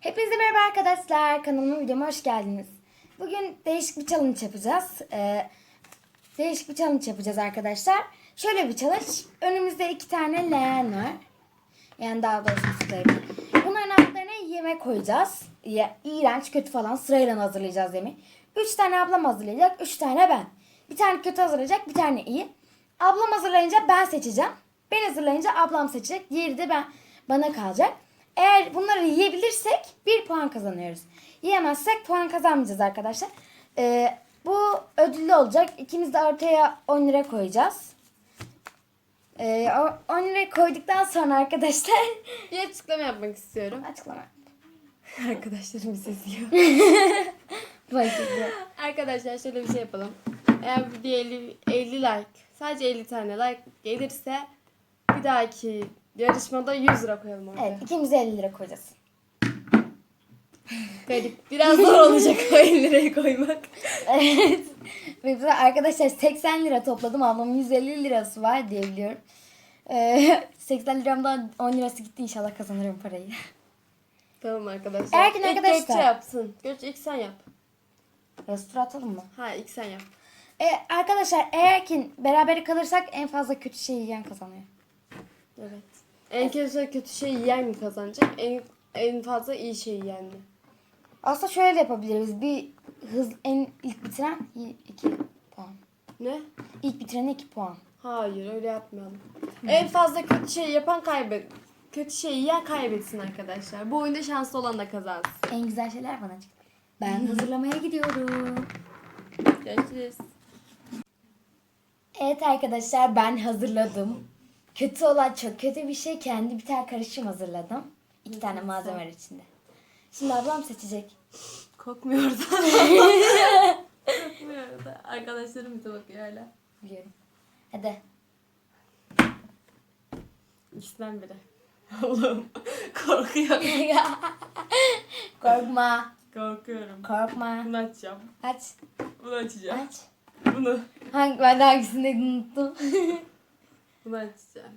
Hepinize merhaba arkadaşlar. Kanalıma videoma hoş geldiniz. Bugün değişik bir challenge yapacağız. Ee, değişik bir challenge yapacağız arkadaşlar. Şöyle bir challenge. Önümüzde iki tane leğen var. Yani daha doğrusu suları. Bunların altlarına yemek koyacağız. Ya, iğrenç, kötü falan sırayla hazırlayacağız yemeği. Üç tane ablam hazırlayacak, üç tane ben. Bir tane kötü hazırlayacak, bir tane iyi. Ablam hazırlayınca ben seçeceğim. Ben hazırlayınca ablam seçecek. Diğeri de ben bana kalacak. Eğer bunları yiyebilirsek bir puan kazanıyoruz. Yiyemezsek puan kazanmayacağız arkadaşlar. Ee, bu ödüllü olacak. İkimiz de ortaya 10 lira koyacağız. Ee, o 10 lira koyduktan sonra arkadaşlar Bir açıklama yapmak istiyorum. açıklama. Arkadaşlarım izliyor. Başlayalım. Arkadaşlar şöyle bir şey yapalım. Eğer video 50, 50 like, sadece 50 tane like gelirse bir dahaki yarışmada 100 lira koyalım oraya. Evet ikimiz de 50 lira koyacağız. Garip. Biraz zor olacak o 50 lirayı koymak. Evet. Ve bize arkadaşlar 80 lira topladım. Ablamın 150 lirası var diye biliyorum. Ee, 80 liramdan 10 lirası gitti. İnşallah kazanırım parayı. Tamam arkadaşlar. Eğer ki İlk arkadaşlar- Gökçe yapsın. Gökçe ilk sen yap. Restore atalım mı? Ha ilk sen yap. Ee, arkadaşlar eğer ki beraber kalırsak en fazla kötü şey yiyen kazanıyor. Evet. En kötü kötü şey yiyen mi kazanacak? En en fazla iyi şey yiyen mi? Aslında şöyle de yapabiliriz. Bir hız en ilk bitiren 2 puan. Ne? İlk bitiren 2 puan. Hayır öyle yapmayalım. En fazla kötü şey yapan kaybet. Kötü şey yiyen kaybetsin arkadaşlar. Bu oyunda şanslı olan da kazansın. En güzel şeyler bana çıktı. Ben hazırlamaya gidiyorum. Görüşürüz. Evet arkadaşlar ben hazırladım. Kötü olan çok kötü bir şey. Kendi bir tane karışım hazırladım. İki tane malzeme var içinde. Şimdi ablam seçecek. Kokmuyor da. Kokmuyor da. Arkadaşlarım bize bakıyor hala. Biliyorum. Hadi. İkisinden biri. Oğlum korkuyorum. Korkma. Korkuyorum. Korkma. Bunu açacağım. Aç. Bunu açacağım. Aç. Bunu. Hangi, ben de hangisini unuttum. Bunu açacağım.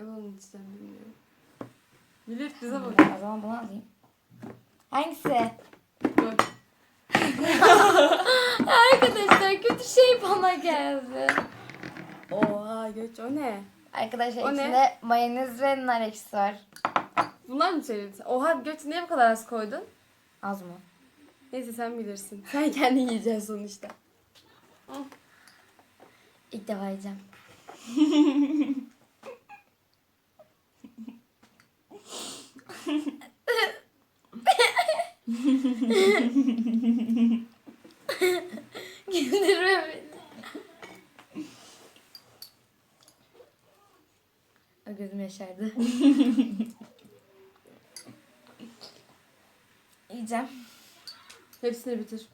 Ama onu açacağım bilmiyorum. Bilir bize bak. o zaman bunu alayım. Hangisi? Bu. Arkadaşlar kötü şey bana geldi. Oha göç o ne? Arkadaşlar O ne? içinde mayonez ve nar ekşisi var. Bunlar mı söyledin? Oha göç niye bu kadar az koydun? Az mı? Neyse sen bilirsin. Sen kendi yiyeceksin sonuçta. İlk defa yiyeceğim. Güldürme beni. Ay, Gözüm yaşardı. Yiyeceğim. Hepsini bitir.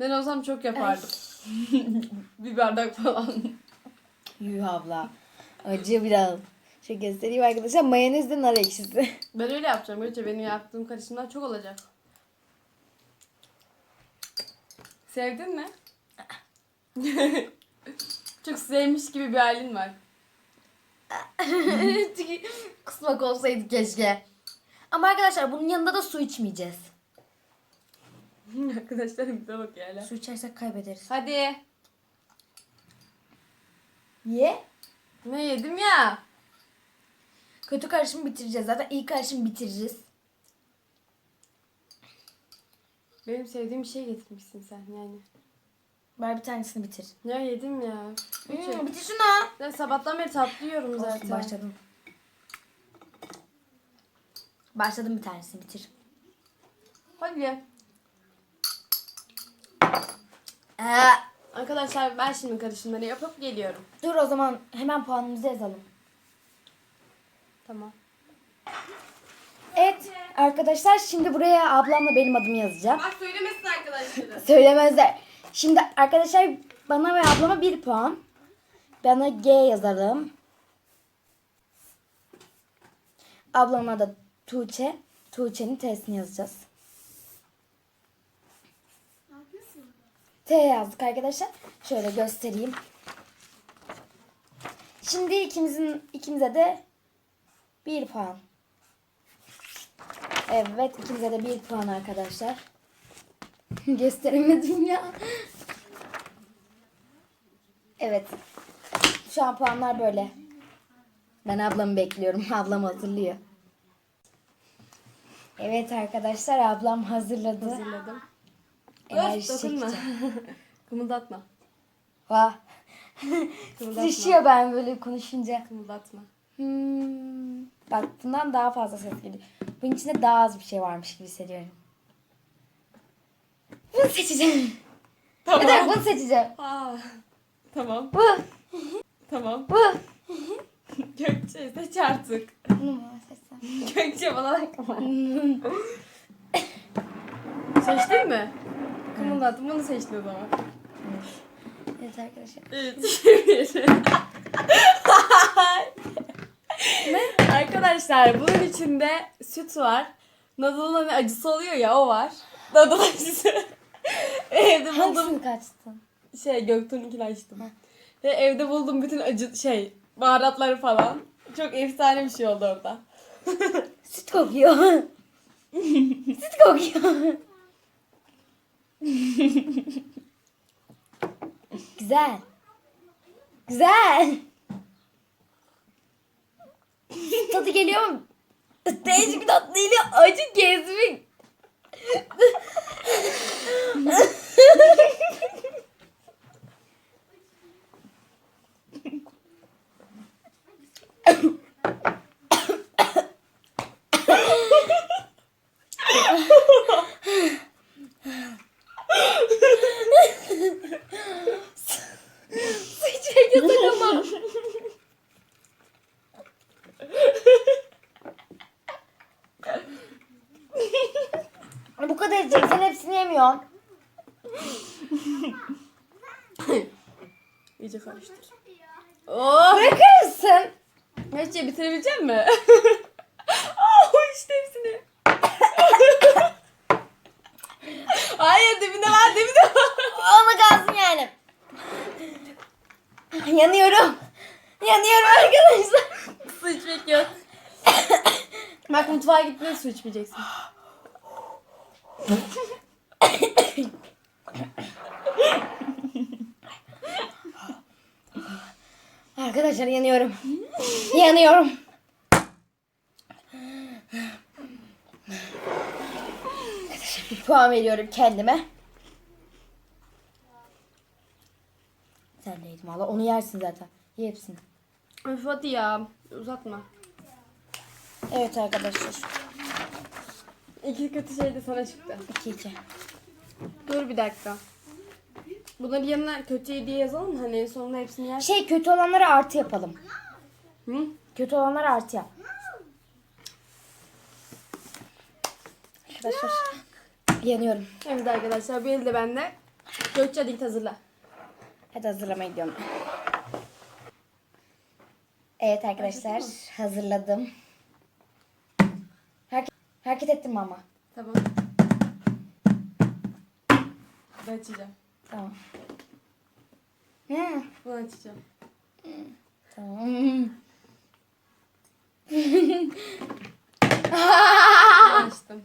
Ben olsam çok yapardım. Bir bardak falan. Yuh abla. Acı biraz. Şey göstereyim arkadaşlar. Mayonez de nar ekşisi. Ben öyle yapacağım. Göçe benim yaptığım karışımlar çok olacak. Sevdin mi? çok sevmiş gibi bir halin var. Kusmak olsaydı keşke. Ama arkadaşlar bunun yanında da su içmeyeceğiz. Arkadaşlarım bize bakıyor hala. Su içersek kaybederiz. Hadi. Niye? Ne yedim ya? Kötü karışımı bitireceğiz. Zaten iyi karışımı bitireceğiz. Benim sevdiğim bir şey getirmişsin sen yani. Bari bir tanesini bitir. Ya yedim ya. Göçe. Hmm, bitir şunu. Ben sabahtan beri tatlı yiyorum Olsun, zaten. başladım. Başladım bir tanesini bitir. Hadi. Ee, Arkadaşlar ben şimdi karışımları yapıp geliyorum. dur o zaman hemen puanımızı yazalım. Tamam. Evet arkadaşlar şimdi buraya ablamla benim adımı yazacağım. Bak söylemesin arkadaşları. Söylemezler. Şimdi arkadaşlar bana ve ablama bir puan. Bana G yazalım. Ablama da Tuğçe. Tuğçe'nin T'sini yazacağız. T yazdık arkadaşlar. Şöyle göstereyim. Şimdi ikimizin ikimize de bir puan. Evet ikimize de bir puan arkadaşlar. Gösteremedim ya. Evet. Şu an puanlar böyle. Ben ablamı bekliyorum. Ablam hazırlıyor. Evet arkadaşlar ablam hazırladı. Hazırladım. Enerji Dur, dokunma. Kımıldatma. Vah. Kımıldatma. Düşüyor ben böyle konuşunca. Kımıldatma. Hmm. Bak bundan daha fazla ses geliyor. Bunun içinde daha az bir şey varmış gibi hissediyorum. Bunu seçeceğim. Tamam. Bir dakika bunu seçeceğim. Aa, tamam. Bu. Tamam. Bu. Gökçe seç artık. Bunu mu seçsem? Gökçe bana bakma. Seçtin mi? Kımıldattım. Bunu seçtin o zaman. Evet arkadaşlar. Evet. Arkadaşlar bunun içinde süt var. Nadal'ın hani acısı oluyor ya o var. Nadal acısı. evde buldum. Hangisini kaçtın? Şey Göktuğ'unkini açtım. Ve evde buldum bütün acı şey baharatları falan. Çok efsane bir şey oldu orada. Süt kokuyor. Süt kokuyor. Güzel. Güzel. Tadı geliyor mu? Değişik bir tat değil ya. Acı gezmek. Su içmek yasak ama. Bu kadar yiyecek. Sen hepsini yemiyorsun. Karıştır. Oh! Bırakır mısın? Gökçe bitirebilecek mi? oh işte hepsini. Hayır dibinde var dibinde var. Ona kalsın yani. Yanıyorum. Yanıyorum arkadaşlar. Su içmek yok. Bak mutfağa gittiğinde su içmeyeceksin. Arkadaşlar yanıyorum. yanıyorum. Arkadaşlar bir puan veriyorum kendime. Sen de yedim valla. Onu yersin zaten. Ye hepsini. Öf hadi ya uzatma. Evet arkadaşlar. İki kötü şey de sana çıktı. 2 2. Dur bir dakika. Bunların yanına kötü diye yazalım mı? Hani en sonunda hepsini yer. Şey kötü olanları artı yapalım. Hı? Kötü olanları artı yap. Arkadaşlar. Yanıyorum. Evet arkadaşlar bir elde bende. Gökçe hadi git hazırla. Hadi hazırlamaya gidiyorum. Evet arkadaşlar hazırladım. Hareket, hareket ettim ama? Tamam. Ben açacağım. Tamam. Hı, Bunu açacağım. tamam. Açtım.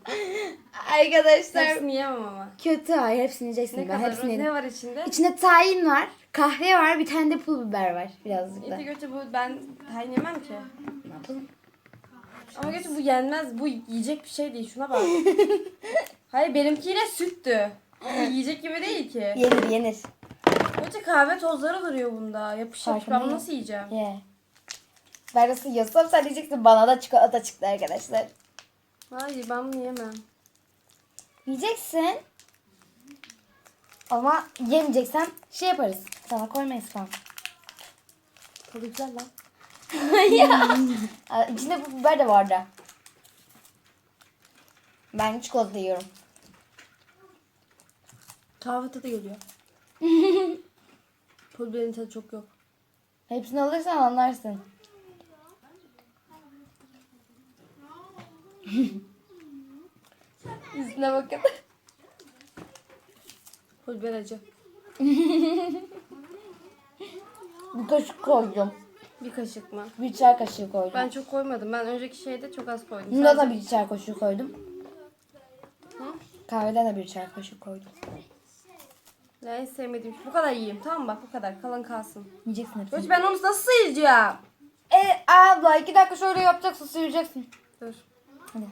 arkadaşlar Hepsini yemem ama. kötü. Hayır hepsini yiyeceksin. Ne ben kadar? hepsini yedim. Ne var içinde? İçinde tahin var, kahve var, bir tane de pul biber var birazcık da. İpi Gökçe bu ben tayin yemem ki. Ne yapalım? Ama Gökçe bu yenmez. Bu yiyecek bir şey değil. Şuna bak. Hayır benimkiyle süttü. Bu yiyecek gibi değil ki. Yenir yenir. Gökçe kahve tozları duruyor bunda. Yapış yapış. Ben nasıl yiyeceğim? Ye. Ben nasıl yiyorsam sen diyeceksin bana da çikolata çıktı arkadaşlar. Hayır ben bunu yemem. Yiyeceksin. Ama yemeyeceksen şey yaparız. Sana koymayız falan. Tadı güzel lan. ya. Aa, İçinde bu biber de vardı. Ben çikolata yiyorum. Kahve tadı geliyor. Pul biberin tadı çok yok. Hepsini alırsan anlarsın. Yüzüne bakın. Pul biber acı. Bir kaşık koydum. Bir kaşık mı? Bir çay kaşığı koydum. Ben çok koymadım. Ben önceki şeyde çok az koydum. Bunda da bir çay kaşığı koydum. Kahveden de bir çay kaşığı koydum. Ya en sevmediğim şey. Bu kadar yiyeyim tamam mı? Bak bu kadar. Kalan kalsın. Yiyeceksin hepsini. Göç ben onu nasıl sıyıracağım? E abla iki dakika şöyle yapacaksın sıyıracaksın. Dur. Hadi.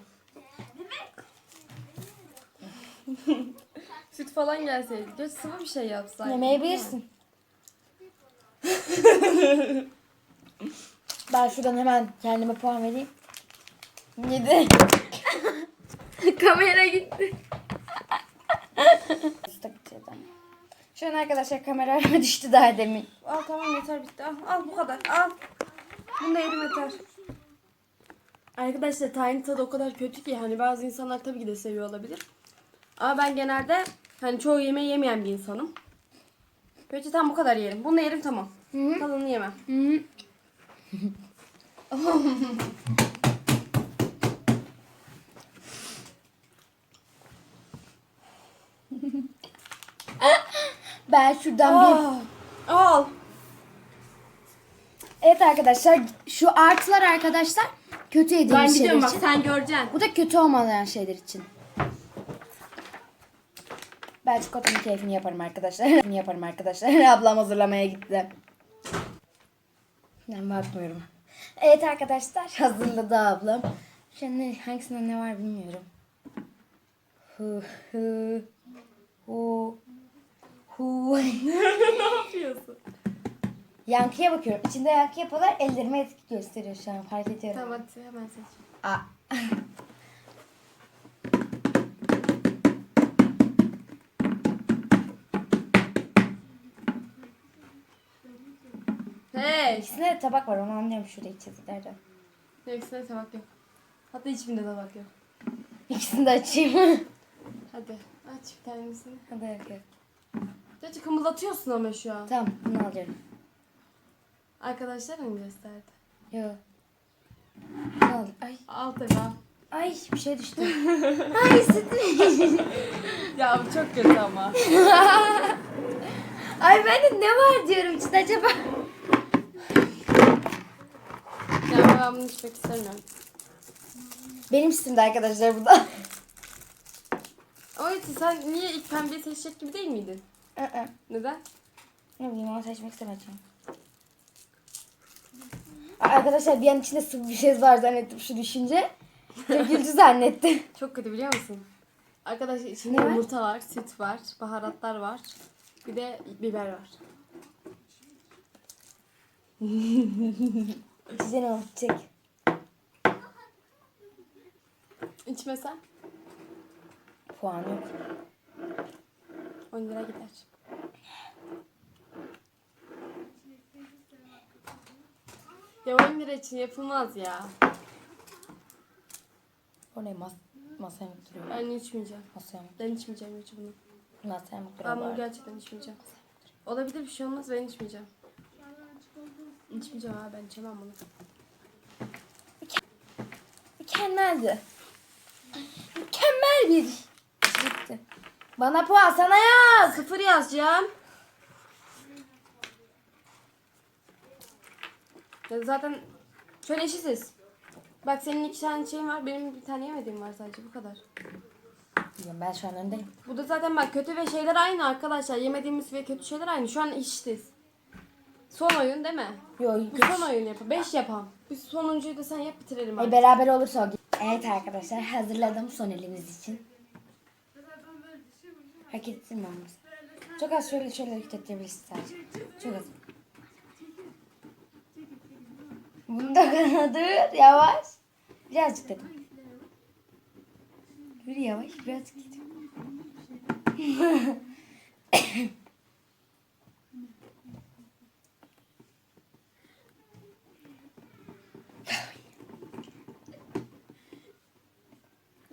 Süt falan gelseydi. Göç sıvı bir şey yapsaydı. Yemeyebilirsin. ben şuradan hemen kendime puan vereyim. Yedi. Kamera gitti. Usta bitirdim. Şu an arkadaşlar kamera düştü daha demin. Al tamam yeter bitti. Al, al bu kadar. Al. Bunu da yedim yeter. Arkadaşlar tayin tadı o kadar kötü ki hani bazı insanlar tabii ki de seviyor olabilir. Ama ben genelde hani çoğu yemeği yemeyen bir insanım. Kötü tam bu kadar yerim. Bunu da yerim tamam. Hı. Kalanını yemem. Hı. ben şuradan bir... Aa, al. Evet arkadaşlar şu artılar arkadaşlar kötü Ben yediğimiz şeyler gidiyorum bak için. sen göreceksin. Bu da kötü olmayan şeyler için. Ben çikolatanın keyfini yaparım arkadaşlar. Yaparım arkadaşlar. Ablam hazırlamaya gitti. Ben bakmıyorum. Evet arkadaşlar hazırladı ablam. Şimdi hangisinde ne var bilmiyorum. Hu hu hu hu. ne yapıyorsun? Yankıya bakıyorum. İçinde yankı yapıyorlar. Ellerime etki gösteriyor şu an. Fark ediyorum. Tamam hadi hemen seç. Aa. Hey. İkisinde de tabak var onu anlıyorum şuradaki çizgilerden. Hepsine tabak yok. Hatta hiçbirinde tabak yok. İkisini de açayım. Hadi aç bir tanesini. Hadi bakayım. Gerçi kımıldatıyorsun ama şu an. Tamam bunu alıyorum. Arkadaşlar mı gösterdi? Yok. Aldım? Ay. Al tabii al. Ay bir şey düştü. Ay sütüm. Ya bu çok kötü ama. Ay ben de ne var diyorum içinde acaba. ya ben bunu içmek istemiyorum. Benim üstümde arkadaşlar bu da. Öyle sen niye ilk pembeyi seçecek gibi değil miydin? Aa, Neden? ne bileyim onu seçmek istemedim. Arkadaşlar bir an içinde sıvı bir şey var zannettim şu düşünce. Döküldü zannettim. Çok kötü biliyor musun? Arkadaşlar içinde Ne var? yumurta var, süt var, baharatlar var. Bir de biber var. Güzel olacak. İçmesen Puan yok. 10 lira gider. Ya 10 lira için yapılmaz ya. Oraya mas masaya mı duruyor? Ben içmeyeceğim. Masaya mı? Ben içmeyeceğim hiç bunu. Masaya mı duruyor? Ben bu bunu gerçekten içmeyeceğim. Olabilir bir şey olmaz ben içmeyeceğim. İçmeyeceğim abi ben içemem bunu. Mükemmeldi. Mükemmel bir. Bana puan sana yaz. Sıfır yazacağım. Ya zaten şöyle eşitiz. Bak senin iki tane şeyin var, benim bir tane yemediğim var sadece bu kadar. Bilmiyorum, Ben şu an öndeyim. Bu da zaten bak kötü ve şeyler aynı arkadaşlar. Yemediğimiz ve kötü şeyler aynı. Şu an eşitiz. Son oyun değil mi? Yok Bu son oyun yapalım. Beş yapalım. Biz sonuncuyu da sen yap bitirelim abi. beraber olursa o. Evet arkadaşlar hazırladım son elimiz için. Hareket ettirmemiz. Çok az şöyle şöyle hareket ettirebilirsin sadece. Çok az. Bunda dur yavaş. Birazcık dedim. Dur yavaş birazcık dedim.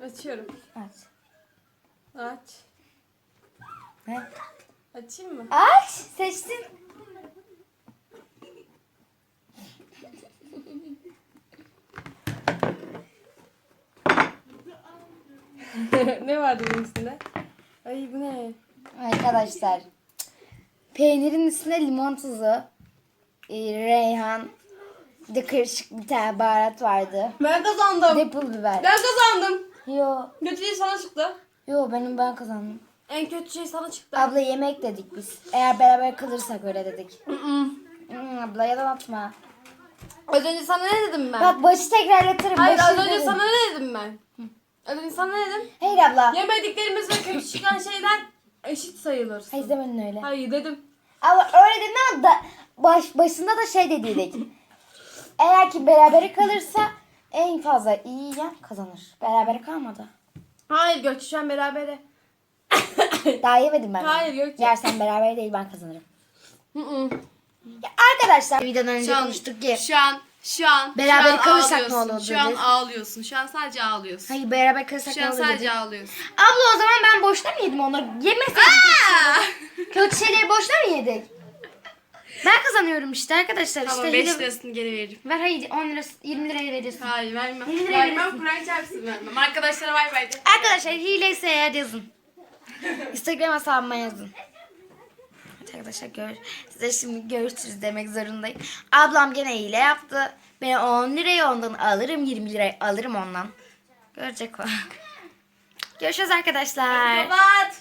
Açıyorum. Aç. Aç. Ne? Açayım mı? Aç. Seçtin. ne vardı bunun üstünde? Ay bu ne? Arkadaşlar. Peynirin üstüne limon tuzu, e, reyhan, bir de karışık bir tane baharat vardı. Ben kazandım. Bir de pul biber. Ben kazandım. Yo. Götürüyü sana çıktı. Yo benim ben kazandım. En kötü şey sana çıktı. Abla yemek dedik biz. Eğer beraber kalırsak öyle dedik. Hmm, abla yalan atma. Az önce sana ne dedim ben? Bak başı tekrarlatırım. Hayır başı az önce dedim. sana ne dedim ben? Az önce sana ne dedim? Hayır abla. Yemediklerimiz ve kötü çıkan şeyler eşit sayılır. Hayır demedin öyle. Hayır dedim. Abla öyle dedin ama da, baş, başında da şey dediydik. Eğer ki berabere kalırsa en fazla iyi yiyen kazanır. Berabere kalmadı. Hayır Gökçe şu an berabere. Daha yemedim ben. Hayır, Gökçe. Yersen beraber değil ben kazanırım. Mm-mm. Ya arkadaşlar videodan önce Şu an, konuştuk ki. şu an, şu an, Beraber şu an kalırsak ne ağlıyorsun. olur Şu an dedi. ağlıyorsun. Şu an sadece ağlıyorsun. Hayır beraber kalırsak Şu ne an olur sadece dedi. ağlıyorsun. Abla o zaman ben boşuna mı yedim onları? Yemeseydim. Kötü şeyleri boşuna mı yedik? Ben kazanıyorum işte arkadaşlar. Tamam işte 5 hile- lirasını geri veririm. Ver hayır 10 lirası 20 liraya verirsin. Hayır vermem. Vermem. Kur'an çarpsın vermem. Arkadaşlara bay bay de. Arkadaşlar hileyse eğer yazın. Instagram hesabıma yazın. Arkadaşlar gör, size şimdi görüşürüz demek zorundayım. Ablam gene hile yaptı. Ben 10 lirayı ondan alırım 20 lirayı alırım ondan. Görecek o. Görüşürüz arkadaşlar. Kapat.